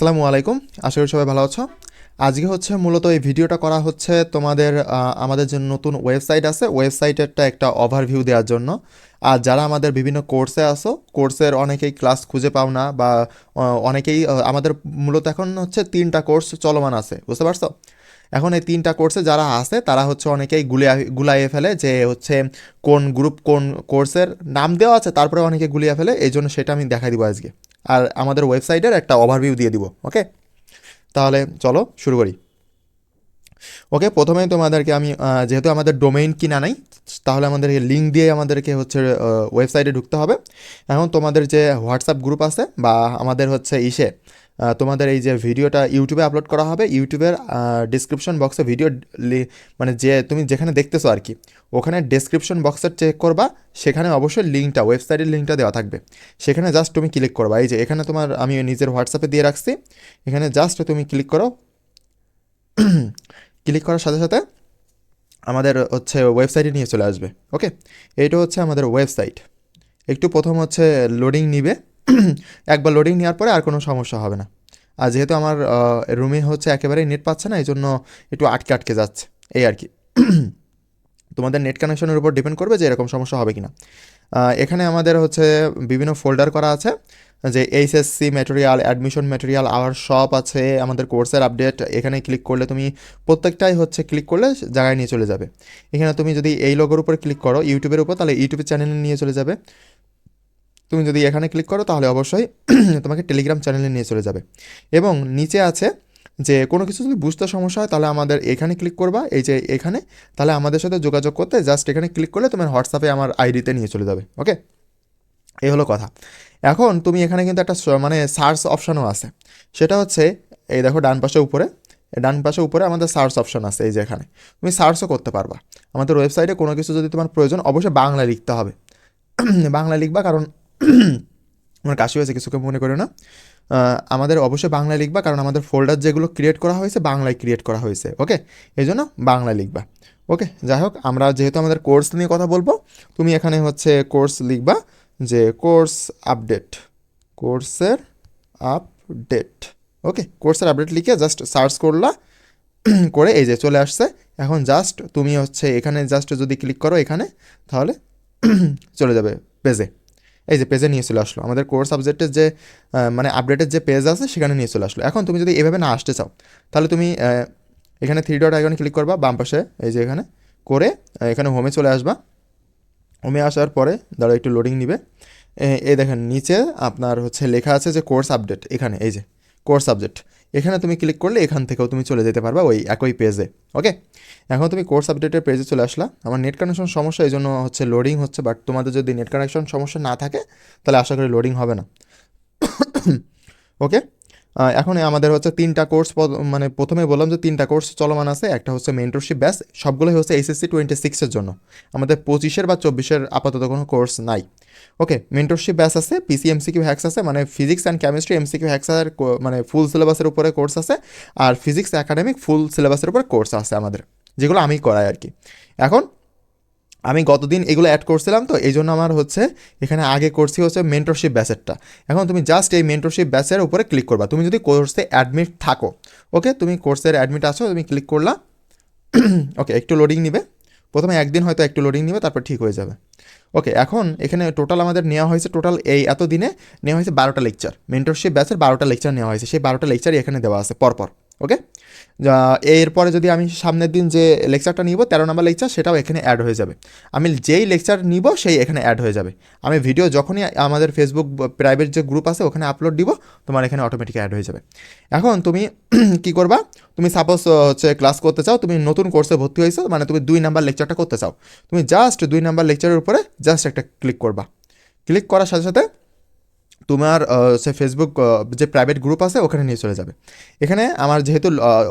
আসসালামু আলাইকুম। আশা করি সবাই ভালো আছো। আজকে হচ্ছে মূলত এই ভিডিওটা করা হচ্ছে তোমাদের আমাদের যে নতুন ওয়েবসাইট আছে, ওয়েবসাইটেরটা একটা ওভারভিউ দেওয়ার জন্য। আর যারা আমাদের বিভিন্ন কোর্সে আসো কোর্সের অনেকেই ক্লাস খুঁজে পাও না বা অনেকেই আমাদের মূলত এখন হচ্ছে তিনটা কোর্স চলমান আছে, বুঝতে পারছ? এখন এই তিনটা কোর্সে যারা আছে, তারা হচ্ছে অনেকেই গুলিয়ে গুলাইয়ে ফেলে যে হচ্ছে কোন গ্রুপ কোন কোর্সের নাম দেওয়া আছে, তারপরে অনেকে গুলিয়ে ফেলে, এই জন্য সেটা আমি দেখাই দিব আজকে। আর আমাদের ওয়েবসাইটের একটা ওভারভিউ দিয়ে দিব ওকে তাহলে চলো শুরু করি। ওকে প্রথমে তোমাদেরকে আমি যেহেতু আমাদের ডোমেইন কিনা নাই, তাহলে আমাদেরকে লিঙ্ক দিয়ে আমাদেরকে হচ্ছে ওয়েবসাইটে ঢুকতে হবে। এখন তোমাদের যে হোয়াটসঅ্যাপ গ্রুপ আছে বা আমাদের হচ্ছে ইসে তোমাদের এই যে ভিডিওটা ইউটিউবে আপলোড করা হবে, ইউটিউবের ডিসক্রিপশন বক্সে ভিডিও মানে যে তুমি যেখানে দেখতেছো আর কি, ওখানে ডেসক্রিপশন বক্সের চেক করবা, সেখানে অবশ্যই লিঙ্কটা ওয়েবসাইটের লিঙ্কটা দেওয়া থাকবে। সেখানে জাস্ট তুমি ক্লিক করবা, এই যে এখানে তোমার আমি নিজের হোয়াটসঅ্যাপে দিয়ে রাখছি, এখানে জাস্ট তুমি ক্লিক করো ক্লিক করার সাথে সাথে আমাদের হচ্ছে ওয়েবসাইটে নিয়ে চলে আসবে ওকে এইটা হচ্ছে আমাদের ওয়েবসাইট একটু প্রথম হচ্ছে লোডিং নিবে। একবার লোডিং নেওয়ার পরে আর কোনো সমস্যা হবে না। আর যেহেতু আমার রুমে হচ্ছে একেবারেই নেট পাচ্ছে না এই জন্য একটু আটকে আটকে যাচ্ছে, এই আর কি। তোমাদের নেট কানেকশনের উপর ডিপেন্ড করবে যে এরকম সমস্যা হবে কিনা। এখানে আমাদের হচ্ছে বিভিন্ন ফোল্ডার করা আছে, যে HSC material admission material our shop আছে, আমাদের কোর্সের আপডেট এখানে ক্লিক করলে তুমি প্রত্যেকটাই হচ্ছে ক্লিক করলে জায়গায় নিয়ে চলে যাবে। এখানে তুমি যদি এই লোগোর উপর ক্লিক করো ইউটিউবের উপর, তাহলে ইউটিউবের চ্যানেলে নিয়ে চলে যাবে। তুমি যদি এখানে ক্লিক করো, তাহলে অবশ্যই তোমাকে টেলিগ্রাম চ্যানেলে নিয়ে চলে যাবে। এবং নিচে আছে যে, কোনো কিছু যদি বুঝতে সমস্যা হয়, তাহলে আমাদের এখানে ক্লিক করবা। এই যে এখানে, তাহলে আমাদের সাথে যোগাযোগ করতে জাস্ট এখানে ক্লিক করলে তোমার হোয়াটসঅ্যাপে আমার আইডিতে নিয়ে চলে যাবে ওকে এই হলো কথা। এখন তুমি এখানে কিন্তু একটা মানে সার্চ অপশানও আছে। সেটা হচ্ছে, এই দেখো ডান পাশে উপরে, ডান পাশে উপরে আমাদের সার্চ অপশন আছে, এই যে এখানে। তুমি সার্চও করতে পারবা। আমাদের ওয়েবসাইটে কোনো কিছু যদি তোমার প্রয়োজন, অবশ্যই বাংলা লিখতে হবে। বাংলা লিখবা, কারণ আমার কাশি হয়েছে কিছুকে মনে করো না। আমাদের অবশ্যই বাংলায় লিখবা, কারণ আমাদের ফোল্ডার যেগুলো ক্রিয়েট করা হয়েছে, বাংলায় ক্রিয়েট করা হয়েছে ওকে এই জন্য বাংলায় লিখবা ওকে যাই হোক, আমরা যেহেতু আমাদের কোর্স নিয়ে কথা বলব, তুমি এখানে হচ্ছে কোর্স লিখবা যে কোর্স আপডেট কোর্সের আপডেট ওকে কোর্সের আপডেট লিখে জাস্ট সার্চ করলা, করে এই যে চলে আসছে। এখন জাস্ট তুমি হচ্ছে এখানে জাস্ট যদি ক্লিক করো এখানে, তাহলে চলে যাবে পেজে এই যে পেজে নিয়ে চলে আসলো। আমাদের কোর্স সাবজেক্টের যে মানে আপডেটের যে পেজ আছে, সেখানে নিয়ে চলে আসলো। এখন তুমি যদি এভাবে না আসতে চাও, তাহলে তুমি এখানে থ্রি ডট আইকনে ক্লিক করবা, বাম পাশে, এই যে এখানে, করে এখানে হোমে চলে আসবা। হোমে আসার পরে দাঁড়া একটু লোডিং নিবে। এই দেখেন, নিচে আপনার হচ্ছে লেখা আছে যে কোর্স আপডেট এখানে, এই যে কোর্স সাবজেক্ট এখানে তুমি ক্লিক করলে এখান থেকেও তুমি চলে যেতে পারবা ওই একই পেজে ওকে এখন তুমি কোর্স আপডেটের পেজে চলে আসলা। আমার নেট কানেকশন সমস্যা এই জন্য হচ্ছে লোডিং হচ্ছে বাট তোমাদের যদি নেট কানেকশন সমস্যা না থাকে, তাহলে আশা করি লোডিং হবে না। ওকে এখন আমাদের হচ্ছে তিনটা কোর্স মানে প্রথমে বললাম যে তিনটা কোর্স চলমান আছে, একটা হচ্ছে মেন্টরশিপ ব্যাস সবগুলোই হচ্ছে এইচএসসি টোয়েন্টি সিক্সের জন্য। আমাদের পঁচিশের বা চব্বিশের আপাতত কোনো কোর্স নাই। ওকে মেন্টরশিপ ব্যাস আছে পিসি এমসিকিউ হ্যাক্স আছে মানে ফিজিক্স অ্যান্ড কেমিস্ট্রি এমসিকিউ হ্যাক্সের মানে ফুল সিলেবাসের উপরে কোর্স আছে, আর ফিজিক্স একাডেমিক ফুল সিলেবাসের উপরে কোর্স আছে আমাদের, যেগুলো আমি করাই আর কি। এখন আমি গতদিন এগুলো অ্যাড করছিলাম তো এই জন্য আমার হচ্ছে এখানে আগে করছি হচ্ছে মেন্টরশিপ ব্যাচেরটা এখন তুমি জাস্ট এই মেন্টরশিপ ব্যাচের উপরে ক্লিক করবা। তুমি যদি কোর্সে অ্যাডমিট থাকো ওকে তুমি কোর্সের অ্যাডমিট আছো, তুমি ক্লিক করলা। ওকে একটু লোডিং নিবে। প্রথমে একদিন হয়তো একটু লোডিং নিবে, তারপর ঠিক হয়ে যাবে। ওকে এখন এখানে টোটাল আমাদের নেওয়া হয়েছে টোটাল এই এত দিনে নেওয়া হয়েছে বারোটা লেকচার মেন্টরশিপ ব্যাচের বারোটা লেকচার নেওয়া হয়েছে। সেই বারোটা লেকচারই এখানে দেওয়া আছে পরপর ওকে এরপরে যদি আমি সামনের দিন যে লেকচারটা নিব, তেরো নম্বর লেকচার সেটাও এখানে অ্যাড হয়ে যাবে। আমি যেই লেকচার নিব, সেই এখানে অ্যাড হয়ে যাবে। আমি ভিডিও যখনই আমাদের ফেসবুক প্রাইভেট যে গ্রুপ আছে, ওখানে আপলোড দিব, তোমার এখানে অটোমেটিক অ্যাড হয়ে যাবে। এখন তুমি কি করবা? তুমি সাপোজ হচ্ছে ক্লাস করতে চাও, তুমি নতুন কোর্সে ভর্তি হয়েছো মানে তুমি দুই নাম্বার লেকচারটা করতে চাও। তুমি জাস্ট দুই নাম্বার লেকচারের উপরে জাস্ট একটা ক্লিক করবা। ক্লিক করার সাথে সাথে তোমার সে ফেসবুক যে প্রাইভেট গ্রুপ আছে, ওখানে নিয়ে চলে যাবে। এখানে আমার যেহেতু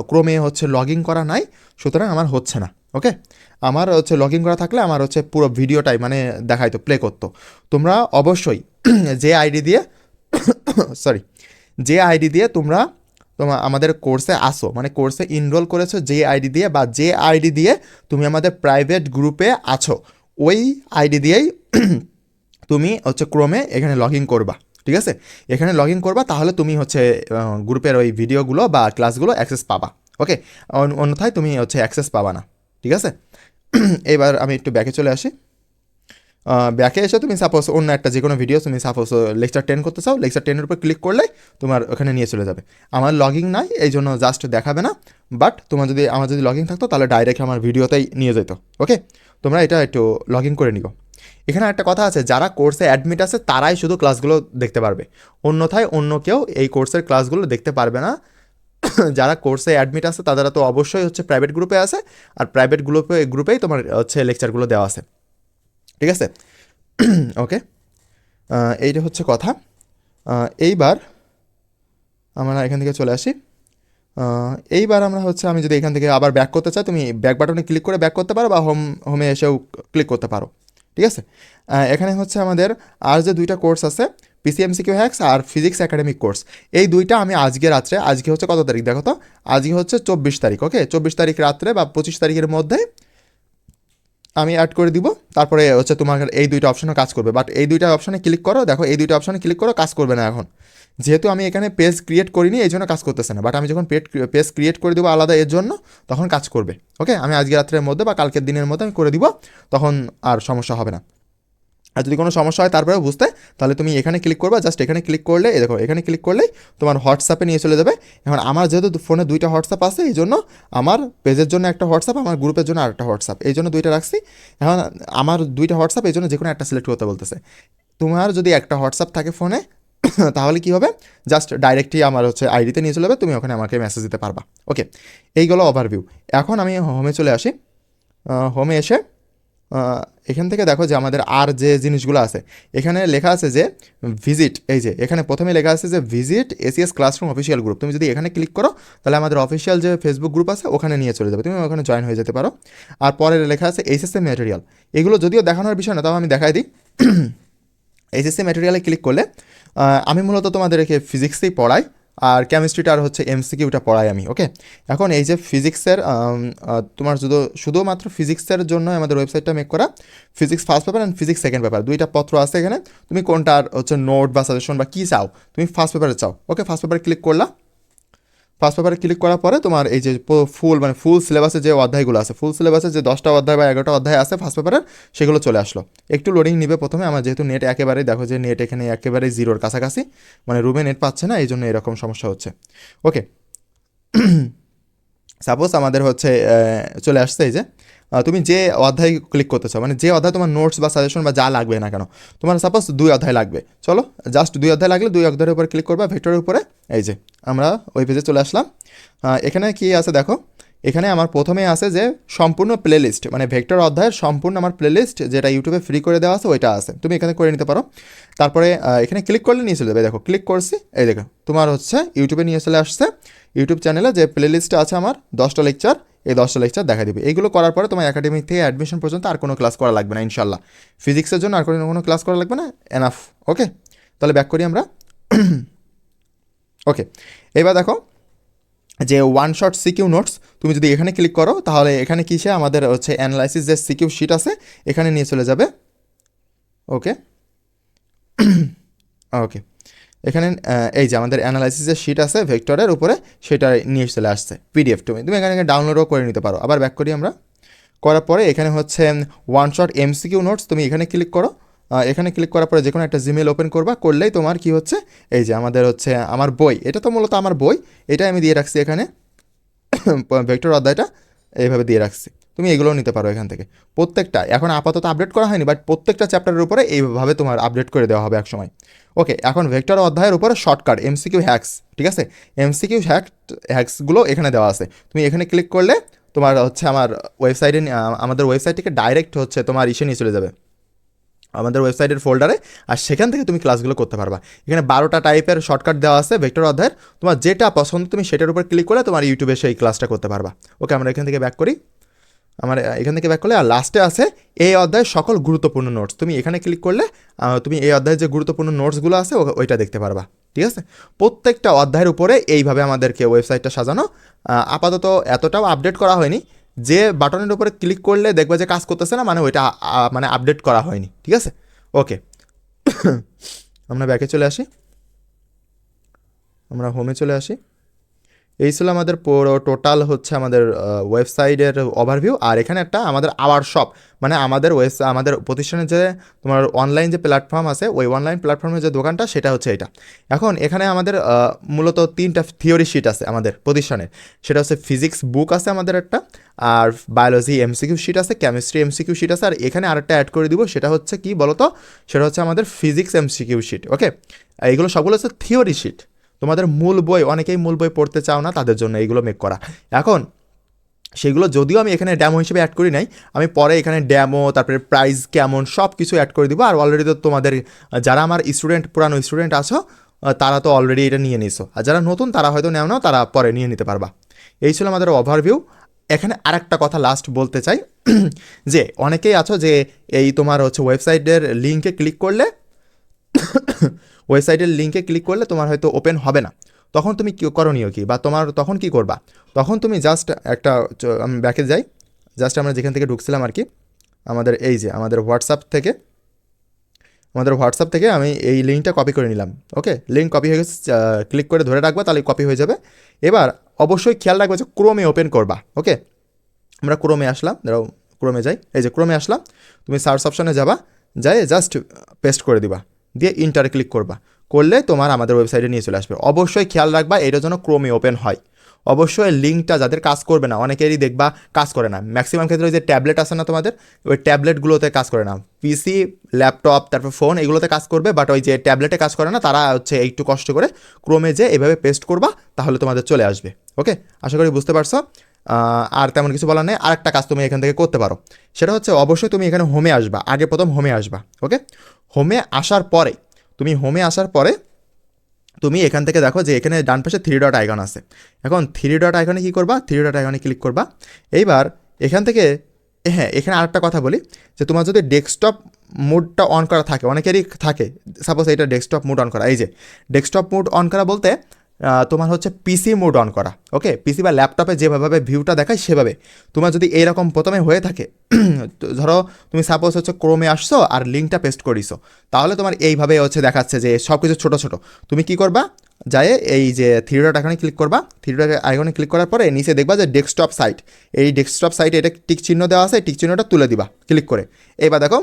ক্রমে হচ্ছে লগ ইন করা নাই, সুতরাং আমার হচ্ছে না ওকে আমার হচ্ছে লগ ইন করা থাকলে আমার হচ্ছে পুরো ভিডিওটাই মানে দেখাইতো প্লে করতো। তোমরা অবশ্যই যে আইডি দিয়ে সরি যে আইডি দিয়ে তোমরা তোমার আমাদের কোর্সে আসো মানে কোর্সে ইনরোল করেছ যে আইডি দিয়ে বা যে আইডি দিয়ে তুমি আমাদের প্রাইভেট গ্রুপে আছো, ওই আইডি দিয়েই তুমি হচ্ছে ক্রমে এখানে লগ ইন করবা। ঠিক আছে? এখানে লগ ইন করবা, তাহলে তুমি হচ্ছে গ্রুপের ওই ভিডিওগুলো বা ক্লাসগুলো অ্যাক্সেস পাবা ওকে অন্যথায় তুমি হচ্ছে অ্যাক্সেস পাবা না, ঠিক আছে? এবার আমি একটু ব্যাকে চলে আসি। ব্যাকে এসে তুমি সাপোজ অন্য একটা যে কোনো ভিডিও তুমি সাপোজ লেকচার টেন করতে চাও লেকচার টেনের উপর ক্লিক করলে তোমার ওখানে নিয়ে চলে যাবে। আমার লগিং নাই, এই জন্য জাস্ট দেখাবে না বাট তোমার যদি, আমার যদি লগিং থাকতো, তাহলে ডাইরেক্ট আমার ভিডিওতেই নিয়ে যেত ওকে তোমরা এটা একটু লগ করে নিও। এখানে একটা কথা আছে, যারা কোর্সে অ্যাডমিট আছে, তারাই শুধু ক্লাসগুলো দেখতে পারবে। অন্যথায় অন্য কেউ এই কোর্সের ক্লাসগুলো দেখতে পারবে না। যারা কোর্সে অ্যাডমিট আছে তারা তো অবশ্যই হচ্ছে প্রাইভেট গ্রুপে আছে, আর প্রাইভেট গ্রুপে গ্রুপেই তোমার হচ্ছে লেকচারগুলো দেওয়া আছে। ঠিক আছে? ওকে এইটা হচ্ছে কথা। এইবার আমরা এখান থেকে চলে আসি। এইবার আমরা হচ্ছে, আমি যদি এখান থেকে আবার ব্যাক করতে চাই, তুমি ব্যাক বাটনে ক্লিক করে ব্যাক করতে পারো, বা হোম হোমে এসেও ক্লিক করতে পারো। ঠিক আছে? এখানে হচ্ছে আমাদের আর যে দুইটা কোর্স আছে P C M C Q hacks আর ফিজিক্স একাডেমিক কোর্স এই দুইটা আমি আজকে রাত্রে, আজকে হচ্ছে কত তারিখ দেখো তো? আজকে হচ্ছে চব্বিশ তারিখ ওকে চব্বিশ তারিখ রাত্রে বা পঁচিশ তারিখের মধ্যে আমি অ্যাড করে দিব, তারপরে হচ্ছে তোমার এই দুইটা অপশনে কাজ করবে। বাট এই দুইটা অপশনে ক্লিক করো, দেখো এই দুইটা অপশনে ক্লিক করো, কাজ করবে না এখন। যেহেতু আমি এখানে পেজ ক্রিয়েট করিনি, এই জন্য কাজ করতেছে না। বাট আমি যখন পেড পেজ ক্রিয়েট করে দেবো আলাদা এর জন্য, তখন কাজ করবে। ওকে আমি আজকে রাত্রের মধ্যে বা কালকের দিনের মধ্যে আমি করে দিব, তখন আর সমস্যা হবে না। আর যদি কোনো সমস্যা হয় তারপরেও বুঝতে, তাহলে তুমি এখানে ক্লিক করবা জাস্ট এখানে ক্লিক করলে দেখো, এখানে ক্লিক করলেই তোমার হোয়াটসঅ্যাপে নিয়ে চলে যাবে। এখন আমার যেহেতু ফোনে দুইটা হোয়াটসঅ্যাপ আছে, এই জন্য আমার পেজের জন্য একটা হোয়াটসঅ্যাপ আমার গ্রুপের জন্য আরেকটা হোয়াটসঅ্যাপ এই জন্য দুইটা রাখছি। এখন আমার দুইটা হোয়াটসঅ্যাপ এই জন্য যে কোনো একটা সিলেক্ট করতে বলতেছে। তোমার যদি একটা হোয়াটসঅ্যাপ থাকে ফোনে তাহলে কি হবে? জাস্ট ডাইরেক্টলি আমার হচ্ছে আইডিতে নিয়ে চলে যাবে, তুমি ওখানে আমাকে মেসেজ দিতে পারবা। ওকে এইগুলো ওভারভিউ এখন আমি হোমে চলে আসি। হোমে এসে এখান থেকে দেখো যে আমাদের আর যে জিনিসগুলো আছে, এখানে লেখা আছে যে ভিজিট এই যে এখানে প্রথমে লেখা আছে যে visit ACS classroom official group তুমি যদি এখানে ক্লিক করো, তাহলে আমাদের অফিসিয়াল যে ফেসবুক গ্রুপ আছে, ওখানে নিয়ে চলে যাবে। তুমি ওখানে জয়েন হয়ে যেতে পারো। আর পরে লেখা আছে এইচএসএ ম্যাটেরিয়াল এগুলো যদিও দেখানোর বিষয় না, তাও আমি দেখাই দিই। এইচএসসি ম্যাটেরিয়ালে ক্লিক করলে আমি মূলত তোমাদেরকে ফিজিক্সেই পড়াই। আর কেমিস্ট্রিটা আর হচ্ছে এমসিকিউটা পড়াই আমি ওকে এখন এই যে ফিজিক্সের তোমার শুধু, শুধুমাত্র ফিজিক্সের জন্য আমাদের ওয়েবসাইটটা মেক করা physics first paper and physics second paper দুইটা পত্র আছে এখানে, তুমি কোনটার হচ্ছে নোট বা সাজেশন বা কী চাও, তুমি ফার্স্ট পেপারে চাও ওকে ফার্স্ট পেপারে ক্লিক করলা ফার্স্ট পেপারে ক্লিক করার পরে তোমার এই যে ফুল মানে ফুল সিলেবাসে যে অধ্যায়গুলো আছে ফুল সিলেবাসে যে দশটা অধ্যায় বা এগারোটা অধ্যায় আছে ফার্স্ট পেপারের সেগুলো চলে আসলো। একটু লোডিং নিবে প্রথমে, আমার যেহেতু নেট একেবারেই, দেখো যে নেট এখানে একেবারেই জিরোর কাছাকাছি মানে রুমে নেট পাচ্ছে না এই জন্য এরকম সমস্যা হচ্ছে। ওকে সাপোজ আমাদের হচ্ছে চলে আসছে এই যে তুমি যে অধ্যায় ক্লিক করতে চাও মানে যে অধ্যায় তোমার নোটস বা সাজেশন বা যা লাগবে না কেন, তোমার সাপোজ দুই অধ্যায় লাগবে। চলো জাস্ট দুই অধ্যায় লাগলে দুই অধ্যায়ের উপর ক্লিক করবা ভেক্টরের উপরে এই যে, আমরা ওই পেজে চলে আসলাম। এখানে কি আছে দেখো? এখানে আমার প্রথমে আছে যে সম্পূর্ণ প্লেলিস্ট মানে ভেক্টর অধ্যায়ের সম্পূর্ণ আমার প্লেলিস্ট যেটা ইউটিউবে ফ্রি করে দেওয়া আছে, ওইটা আছে। তুমি এখানে করে নিতে পারো। তারপরে এখানে ক্লিক করলে নিয়ে চলে যাবে। দেখো ক্লিক করছি, এই দেখো, তোমার হচ্ছে ইউটিউবে নিয়ে চলে আসছে। ইউটিউব চ্যানেলে যে প্লেলিস্টে আছে আমার, দশটা লেকচার এই দশটা লেকচার দেখা দেবে। এইগুলো করার পরে তোমার একাডেমিক থেকে অ্যাডমিশন পর্যন্ত আর কোনো ক্লাস করা লাগবে না ইনশাল্লাহ ফিজিক্সের জন্য আর কোনো কোনো ক্লাস করা লাগবে না? এনাফ ওকে তাহলে ব্যাক করি আমরা। ওকে এবার দেখো যে ওয়ান শট সিকিউ নোটস তুমি যদি এখানে ক্লিক করো, তাহলে এখানে কিসে আমাদের হচ্ছে অ্যানালাইসিস যে সিকিউ শিট আছে, এখানে নিয়ে চলে যাবে। ওকে ওকে এখানে এই যে আমাদের অ্যানালাইসিসের শিট আছে ভেক্টরের উপরে সেটা নিয়ে চলে আসছে পিডিএফ তুমি তুমি এখানে ডাউনলোডও করে নিতে পারো। আবার ব্যাক করি আমরা। করার পরে এখানে হচ্ছে ওয়ান শট এমসিকিউ নোটস তুমি এখানে ক্লিক করো। এখানে ক্লিক করার পরে যে কোনো একটা জিমেল ওপেন করবা, করলেই তোমার কি হচ্ছে? এই যে আমাদের হচ্ছে, আমার বই, এটা তো মূলত আমার বই এটা আমি দিয়ে রাখছি এখানে। ভেক্টর অধ্যায়টা এইভাবে দিয়ে রাখছি। তুমি এগুলোও নিতে পারো এখান থেকে। প্রত্যেকটা, এখন আপাতত আপডেট করা হয়নি বাট প্রত্যেকটা চ্যাপ্টারের উপরে এইভাবে তোমার আপডেট করে দেওয়া হবে একসময়। ওকে এখন ভেক্টর অধ্যায়ের উপরে শর্টকাট এমসিকিউ হ্যাক্স ঠিক আছে? এমসিকিউ হ্যাক হ্যাক্সগুলো এখানে দেওয়া আছে। তুমি এখানে ক্লিক করলে তোমার হচ্ছে আমার ওয়েবসাইটে আমাদের ওয়েবসাইট থেকে ডাইরেক্ট হচ্ছে তোমার ইসে নিয়ে চলে যাবে। আমাদের ওয়েবসাইটের ফোল্ডারে আর সেখান থেকে তুমি ক্লাসগুলো করতে পারবা। এখানে বারোটা টাইপের শর্টকাট দেওয়া আছে ভেক্টর অধ্যায়ের। তোমার যেটা পছন্দ তুমি সেটার উপর ক্লিক করলে তোমার ইউটিউবে সেই ক্লাসটা করতে পারবা। ওকে আমরা এখান থেকে ব্যাক করি। আমার এখান থেকে ব্যাক করলে, আর লাস্টে আছে এই অধ্যায়ের সকল গুরুত্বপূর্ণ নোটস তুমি এখানে ক্লিক করলে তুমি এই অধ্যায়ের যে গুরুত্বপূর্ণ নোটসগুলো আছে ওইটা দেখতে পারবা। ঠিক আছে? প্রত্যেকটা অধ্যায়ের উপরে এইভাবে আমাদেরকে ওয়েবসাইটটা সাজানো। আপাতত এতটাও আপডেট করা হয়নি। যে বাটনের উপরে ক্লিক করলে দেখবে যে কাজ করতেছে না মানে ওইটা মানে আপডেট করা হয়নি, ঠিক আছে? ওকে। আমরা ব্যাকে চলে আসি। আমরা হোমে চলে আসি। এই ছিল আমাদের পুরো টোটাল হচ্ছে আমাদের ওয়েবসাইটের ওভারভিউ আর এখানে একটা আমাদের আওয়ার শপ মানে আমাদের ওয়েব আমাদের প্রতিষ্ঠানের যে তোমার অনলাইন যে প্ল্যাটফর্ম আছে, ওই অনলাইন প্ল্যাটফর্মের যে দোকানটা, সেটা হচ্ছে এটা। এখন এখানে আমাদের মূলত তিনটা থিওরি শিট আছে আমাদের প্রতিষ্ঠানের। সেটা হচ্ছে ফিজিক্স বুক আছে আমাদের একটা, আর বায়োলজি এমসিকিউ শিট আছে কেমিস্ট্রি এমসিকিউ শিট আছে, আর এখানে আরেকটা অ্যাড করে দিব, সেটা হচ্ছে কি বলতো? সেটা হচ্ছে আমাদের ফিজিক্স এমসিকিউ শিট ওকে এইগুলো সবগুলো হচ্ছে থিওরি শিট তোমাদের মূল বই, অনেকেই মূল বই পড়তে চাও না, তাদের জন্য এইগুলো মেক করা। এখন, সেগুলো যদিও আমি এখানে ড্যামো হিসেবে অ্যাড করি নাই, আমি পরে এখানে ড্যামো তারপরে প্রাইস কেমন সব কিছু অ্যাড করে দিব। আর অলরেডি তো তোমাদের, যারা আমার স্টুডেন্ট পুরানো স্টুডেন্ট আছো তারা তো অলরেডি এটা নিয়ে নিছো। আর যারা নতুন, তারা হয়তো নেও না তারা পরে নিয়ে নিতে পারবা। এই ছিল আমাদের ওভারভিউ এখানে আরেকটা কথা লাস্ট বলতে চাই, যে অনেকেই আছো যে এই তোমার হচ্ছে ওয়েবসাইটের লিঙ্কে ক্লিক করলে ওয়েবসাইটের লিঙ্কে ক্লিক করলে তোমার হয়তো ওপেন হবে না। তখন তুমি কি করণীয় কি? বা তোমার তখন কি করবা? তখন তুমি জাস্ট একটা আমি ব্যাকে যাই। জাস্ট আমরা যেখান থেকে ঢুকছিলাম আর কি, আমাদের এই যে, আমাদের হোয়াটসঅ্যাপ থেকে, আমাদের হোয়াটসঅ্যাপ থেকে আমি এই লিঙ্কটা কপি করে নিলাম ওকে লিঙ্ক কপি হয়ে গেছে ক্লিক করে ধরে রাখবা, তাহলে কপি হয়ে যাবে। এবার অবশ্যই খেয়াল রাখবে যে ক্রোমে ওপেন করবা ওকে আমরা ক্রোমে আসলাম, ধরো ক্রোমে যাই, এই যে ক্রোমে আসলাম, তুমি সার্চ অপশনে যাবা যাই জাস্ট পেস্ট করে দিবা। দিয়ে ইন্টারে ক্লিক করবা। করলে তোমার আমাদের ওয়েবসাইটে নিয়ে চলে আসবে। অবশ্যই খেয়াল রাখবা, এটা যেন ক্রোমে ওপেন হয়। অবশ্যই লিঙ্কটা যাদের কাজ করবে না, অনেকেরই দেখবা কাজ করে না। ম্যাক্সিমাম ক্ষেত্রে ওই যে ট্যাবলেট আছে না তোমাদের, ওই ট্যাবলেটগুলোতে কাজ করে না। পিসি ল্যাপটপ তারপর ফোন এগুলোতে কাজ করবে বাট ওই যে ট্যাবলেটে কাজ করে না, তারা হচ্ছে একটু কষ্ট করে ক্রোমে যে এভাবে পেস্ট করবা, তাহলে তোমাদের চলে আসবে। ওকে আশা করি বুঝতে পারছ? আর তেমন কিছু বলার নেই। আর একটা কাজ তুমি এখান থেকে করতে পারো। সেটা হচ্ছে অবশ্যই তুমি এখানে হোমে আসবা। আগে প্রথম হোমে আসবা ওকে হোমে আসার পরে, তুমি হোমে আসার পরে তুমি এখান থেকে দেখো যে এখানে ডান পাশে থ্রি ডট আইকন আছে। এখন থ্রি ডট আইকনে কী করবা? থ্রি ডট আইকনে ক্লিক করবা। এইবার এখান থেকে হ্যাঁ এখানে আরেকটা কথা বলি, যে তোমার যদি ডেস্কটপ মুডটা অন করা থাকে, অনেকেরই থাকে সাপোজ এটা ডেস্কটপ মুড অন করা। এই যে ডেস্কটপ মুড অন করা বলতে তোমার হচ্ছে পিসি মুড অন করা ওকে পিসি বা ল্যাপটপে যেভাবে ভিউটা দেখায়, সেভাবে। তোমার যদি এইরকম প্রথমে হয়ে থাকে ধরো তুমি সাপোজ হচ্ছে ক্রোমে আসছো আর লিঙ্কটা পেস্ট করিছো, তাহলে তোমার এইভাবে হচ্ছে দেখাচ্ছে যে সব কিছু ছোটো ছোটো। তুমি কি করবা? যায় এই যে থ্রি ডট আইকনে ক্লিক করবা থ্রি ডট আইকনে ক্লিক করার পরে নিচে দেখবা যে ডেস্কটপ সাইট এই ডেস্কটপ সাইটে এটা টিক চিহ্ন দেওয়া আছে টিক চিহ্নটা তুলে দিবা ক্লিক করে। এইবার দেখো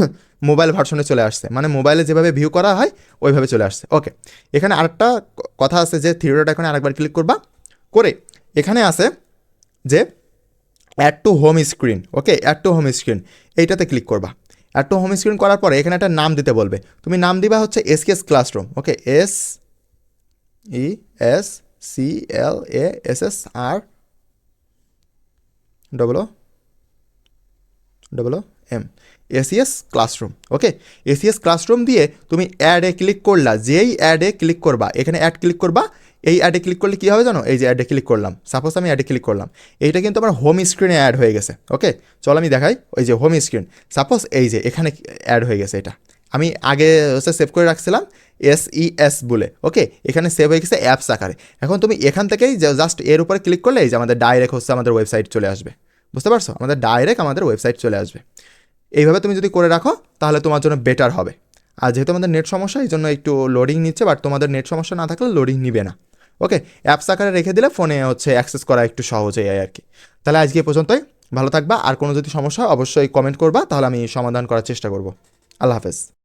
মোবাইল ভার্সনে চলে আসছে। মানে মোবাইলে যেভাবে ভিউ করা হয়, ওইভাবে চলে আসছে। ওকে এখানে আরেকটা কথা আছে যে ডট আইকনে আরেকবার ক্লিক করবা। করে, এখানে আছে যে add to home screen okay add to home screen এইটাতে ক্লিক করবা। অ্যাড টু হোম স্ক্রিন করার পরে এখানে একটা নাম দিতে বলবে। তুমি নাম দিবা হচ্ছে S SKS classroom okay S E S C L A S S R double double M ACS classroom okay ACS classroom দিয়ে তুমি অ্যাডে ক্লিক করলা, যেই অ্যাডে ক্লিক করবা, এখানে অ্যাড ক্লিক করবা, এই অ্যাডে ক্লিক করলে কী হবে জানো? এই যে অ্যাডে ক্লিক করলাম সাপোজ আমি অ্যাডে ক্লিক করলাম, এইটা কিন্তু আমার হোম স্ক্রিনে অ্যাড হয়ে গেছে ওকে চল আমি দেখাই, ওই যে হোম স্ক্রিন সাপোজ এই যে এখানে অ্যাড হয়ে গেছে এটা, আমি আগে হচ্ছে সেভ করে রাখছিলাম এস ই এস বলে ওকে এখানে সেভ হয়ে গেছে অ্যাপস আকারে, এখন তুমি এখান থেকেই জাস্ট এর উপরে ক্লিক করলে এই যে আমাদের ডাইরেক্ট হচ্ছে আমাদের ওয়েবসাইট চলে আসবে। বুঝতে পারছ? আমাদের ডাইরেক্ট আমাদের ওয়েবসাইট চলে আসবে। এইভাবে তুমি যদি করে রাখো, তাহলে তোমার জন্য বেটার হবে। আর যেহেতু আমাদের নেট সমস্যা, এই জন্য একটু লোডিং নিচ্ছে বাট তোমাদের নেট সমস্যা না থাকলে লোডিং নিবে না। ওকে অ্যাপস আকারে রেখে দিলে ফোনে হচ্ছে অ্যাক্সেস করা একটু সহজ যায় আর কি। তাহলে আজকে পর্যন্তই। ভালো থাকবা। আর কোনো যদি সমস্যা অবশ্যই কমেন্ট করবা। তাহলে আমি সমাধান করার চেষ্টা করব। আল্লাহ হাফেজ।